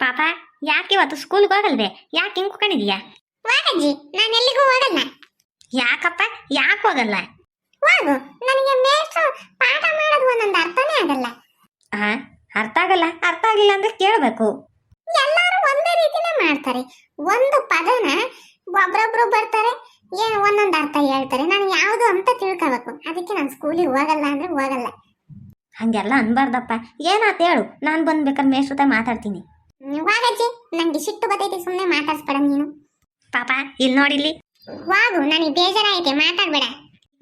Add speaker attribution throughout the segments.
Speaker 1: ಪಾಪ ಯಾಕೆ ಇವತ್ತು ಸ್ಕೂಲ್ಗೆ ಹೋಗಲ್ವೇ? ಯಾಕೆ ಹಿಂಗ್ ಕುಕೊಂಡಿದೀಯಾ
Speaker 2: ವಾಗಜ್ಜಿ ನಾನು ಎಲ್ಲಿಗೂ ಹೋಗಲ್ಲ.
Speaker 1: ಯಾಕಪ್ಪ ಯಾಕೆ ಹೋಗಲ್ಲ?
Speaker 2: ವಾಗು ನನಗೆ ಮೇಷ್ಟ್ರು ಪಾಠ ಮಾಡೋದು ಒಂದೊಂದು ಅರ್ಥನೇ ಆಗಲ್ಲ.
Speaker 1: ಆ ಅರ್ಥ ಆಗಲ್ಲ? ಅರ್ಥ ಆಗಿಲ್ಲ ಅಂದ್ರೆ ಕೇಳಬೇಕು.
Speaker 2: ಎಲ್ಲರೂ ಒಂದೇ ರೀತಿನೇ ಮಾಡ್ತಾರೆ. ಒಂದು ಪದನ ಒಬ್ರೊಬ್ರು ಬರ್ತಾರೆ ಏನು ಒಂದೊಂದು ಅರ್ಥ ಹೇಳ್ತಾರೆ. ನಾನು ಯಾವುದು ಅಂತ ತಿಳ್ಕೋಬೇಕು. ಅದಕ್ಕೆ ನಾನು ಸ್ಕೂಲಿಗೆ ಹೋಗಲ್ಲ ಅಂದ್ರೆ ಹೋಗಲ್ಲ.
Speaker 1: ಹಂಗೆಲ್ಲ ಅನ್ಬಾರ್ದಪ್ಪ. ಏನಾತ್ ಹೇಳು ನಾನು ಬಂದ್ಬೇಕಾದ್ರೆ ಮೇಷ್ಟ್ರ ಜೊತೆ ಮಾತಾಡ್ತೀನಿ.
Speaker 2: ವಾಗಜ್ಜಿ ನಂಗೆ ಸಿಟ್ಟು ಬರ್ತೈತಿ ಸುಮ್ಮನೆ ಮಾತಾಡ್ಸ್ಬೇಡ ನೀನು.
Speaker 1: ಪಾಪ ಇಲ್ಲಿ ನೋಡಿಲ್ಲಿ.
Speaker 2: ವಾಗು ನನಗೆ ಬೇಜಾರಾಯ್ತೆ ಮಾತಾಡ್ಬೇಡ.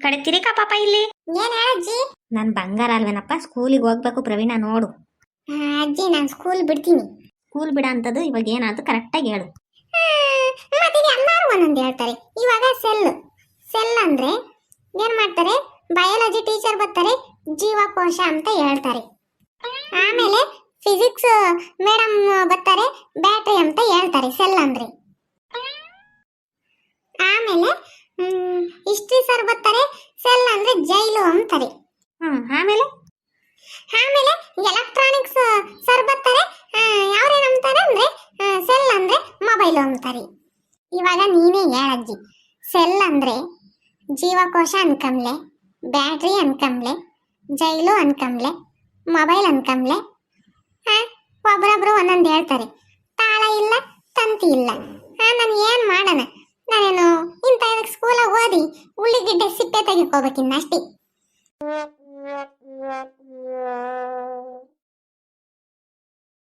Speaker 1: ಕಡತಿರಿಕ ಕಡೆ ತಿರಿಕ ಪಾಪ ಇಲ್ಲಿ.
Speaker 2: ಏನ್ ಹೇಳಜ್ಜಿ?
Speaker 1: ನಾನು ಬಂಗಾರ ಅಲ್ವೇನಪ್ಪ ಸ್ಕೂಲಿಗೆ ಹೋಗ್ಬೇಕು ಪ್ರವೀಣ ನೋಡು.
Speaker 2: ಆ, ಅಜ್ಜಿ ನಾನು ಸ್ಕೂಲ್ ಬಿಡ್ತೀನಿ.
Speaker 1: ಸ್ಕೂಲ್ ಬಿಡ ಅಂತದ್ದು ಇವಾಗ ಏನಾದ್ರು ಕರೆಕ್ಟಾಗಿ ಹೇಳು.
Speaker 2: ಆ, ಎಲ್ಲರೂ ಒಂದೊಂದು ಹೇಳ್ತಾರೆ. ಇವಾಗ ಸೆಲ್. ಸೆಲ್ ಅಂದ್ರೆ ಏನ್ ಮಾಡ್ತಾರೆ? ಬಯಾಲಜಿ ಟೀಚರ್ ಬರ್ತಾರೆ ಜೀವಕೋಶ ಅಂತ ಹೇಳ್ತಾರೆ. ಆಮೇಲೆ ಫಿಸಿಕ್ಸ್ ಮೇಡಮ್ ಬರ್ತಾರೆ ಬ್ಯಾಟ್ರಿ ಅಂತ ಹೇಳ್ತಾರೆ ಸೆಲ್ ಅಂದ್ರೆ ಆಮೇಲೆ ಹಿಸ್ಟ್ರಿ ಸರ್ ಬರ್ತಾರೆ ಸೆಲ್ ಅಂದ್ರೆ ಜೈಲು ಅಂತಾರೆ.
Speaker 1: ಹ್ಮ್ ಆಮೇಲೆ?
Speaker 2: ಆಮೇಲೆ ಎಲೆಕ್ಟ್ರಾನಿಕ್ಸ್ ಸರ್ ಬರ್ತಾರೆ ಯಾವ್ರೇನ್ ಅಂತಾರೆ ಅಂದ್ರೆ ಸೆಲ್ ಅಂದ್ರೆ ಮೊಬೈಲ್ ಅಂತಾರೆ. ಇವಾಗ ನೀನೇ ಹೇಳಜ್ಜಿ ಸೆಲ್ ಅಂದ್ರೆ ಜೀವಕೋಶ ಅನ್ಕಂಬ್ಲೆ ಬ್ಯಾಟ್ರಿ ಅನ್ಕಂಬ್ಲೆ ಜೈಲು ಅನ್ಕಂಬ್ಲೆ ಮೊಬೈಲ್ ಅನ್ಕಂಬ್ಲೆ ಒಬ್ರೊಬ್ರು ಒಂದೊಂದು ಹೇಳ್ತಾರೆ. ತಾಳ ಇಲ್ಲ ತಂತಿ ಇಲ್ಲ. ಗಿಡ್ಡೆ ಸಿಪ್ಪೆ ತೆಗಿಕೋಬೇಕಿನ್ನಷ್ಟೇ